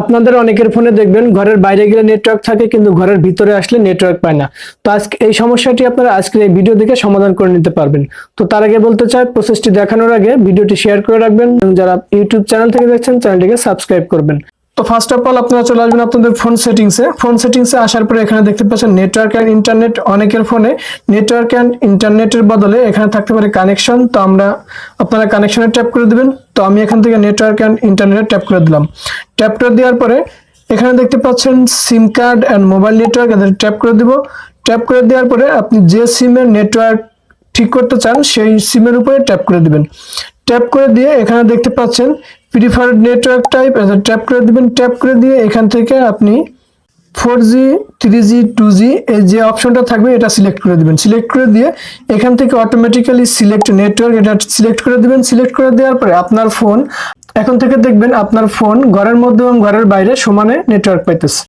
আপনাদের অনেকের ফোনে দেখবেন ঘরের বাইরে গেলে নেটওয়ার্ক থাকে, কিন্তু ঘরের ভিতরে আসলে নেটওয়ার্ক পায় না। তো আজকে এই সমস্যাটি আপনারা আজকের এই ভিডিও দেখে সমাধান করে নিতে পারবেন। তো তার আগে বলতে চাই প্রসেসটি দেখানোর আগে ভিডিওটি শেয়ার করে রাখবেন এবং যারা ইউটিউব চ্যানেল থেকে দেখছেন চ্যানেলটিকে সাবস্ক্রাইব করবেন। তো ফার্স্ট অফ অল আপনারা চলে আসবেন আপনাদের ফোন সেটিংসে ফোন সেটিংসে আসার পরে এখানে দেখতে পাচ্ছেন নেটওয়ার্ক অ্যান্ড ইন্টারনেট অনেকের ফোনে নেটওয়ার্ক অ্যান্ড ইন্টারনেটের বদলে এখানে থাকতে পারে কানেকশন তো আমরা আপনারা কানেকশনে ট্যাপ করে দিবেন। তো আমি এখান থেকে নেটওয়ার্ক অ্যান্ড ইন্টারনেট ট্যাপ করে দিলাম। ট্যাপ করে দেওয়ার পরে এখানে দেখতে পাচ্ছেন SIM card and mobile network এদের ট্যাপ করে দিব। ট্যাপ করে দেওয়ার পরে আপনি যে সিমের নেটওয়ার্ক ঠিক করতে চান সেই সিমের উপরে ট্যাপ করে দিবেন। ট্যাপ করে দিয়ে এখানে দেখতে পাচ্ছেন প্রিফার্ড নেটওয়ার্ক টাইপ ট্যাপ করে দিবেন। ট্যাপ করে দিয়ে এখান থেকে আপনি four G three G two G এই যে অপশনটা থাকবে, এটা সিলেক্ট করে দিবেন। সিলেক্ট করে দিয়ে এখান থেকে অটোমেটিক্যালি সিলেক্ট নেটওয়ার্ক এটা সিলেক্ট করে দিবেন। সিলেক্ট করে দেওয়ার পরে আপনার ফোন এখন থেকে দেখবেন আপনার ফোন ঘরের মধ্যে এবং ঘরের বাইরে সমানে নেটওয়ার্ক পাইতেছে।